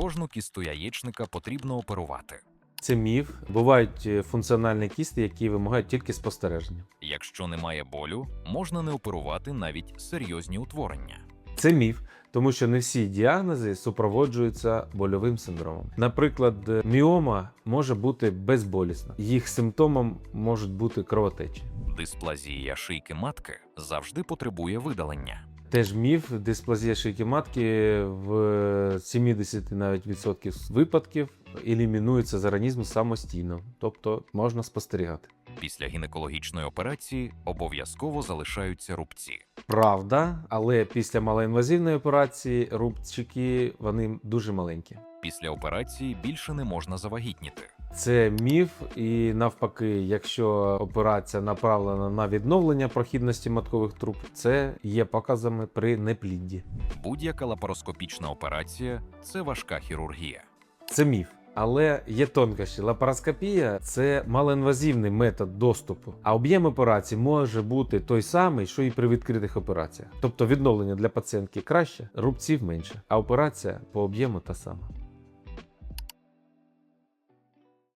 кожну кісту яєчника потрібно оперувати. Це міф. Бувають е, функціональні кісти, які вимагають тільки спостереження. Якщо немає болю, можна не оперувати навіть серйозні утворення. Це міф, тому що не всі діагнози супроводжуються больовим синдромом. Наприклад, е, міома може бути безболісна. Їх симптомом можуть бути кровотечі. Дисплазія шийки матки завжди потребує видалення. Теж міф, дисплазія шийки матки в 70 навіть відсотків випадків елімінується з організму самостійно, тобто можна спостерігати. Після гінекологічної операції обов'язково залишаються рубці. Правда, але після малоінвазивної операції рубчики вони дуже маленькі. Після операції більше не можна завагітніти. Це міф, і навпаки, якщо операція направлена на відновлення прохідності маткових труб, це є показами при неплідді. Будь-яка лапароскопічна операція це важка хірургія. Це міф. Але є тонкощі. Лапароскопія це малоінвазивний метод доступу, а об'єм операції може бути той самий, що і при відкритих операціях. Тобто відновлення для пацієнтки краще, рубців менше, а операція по об'єму та сама.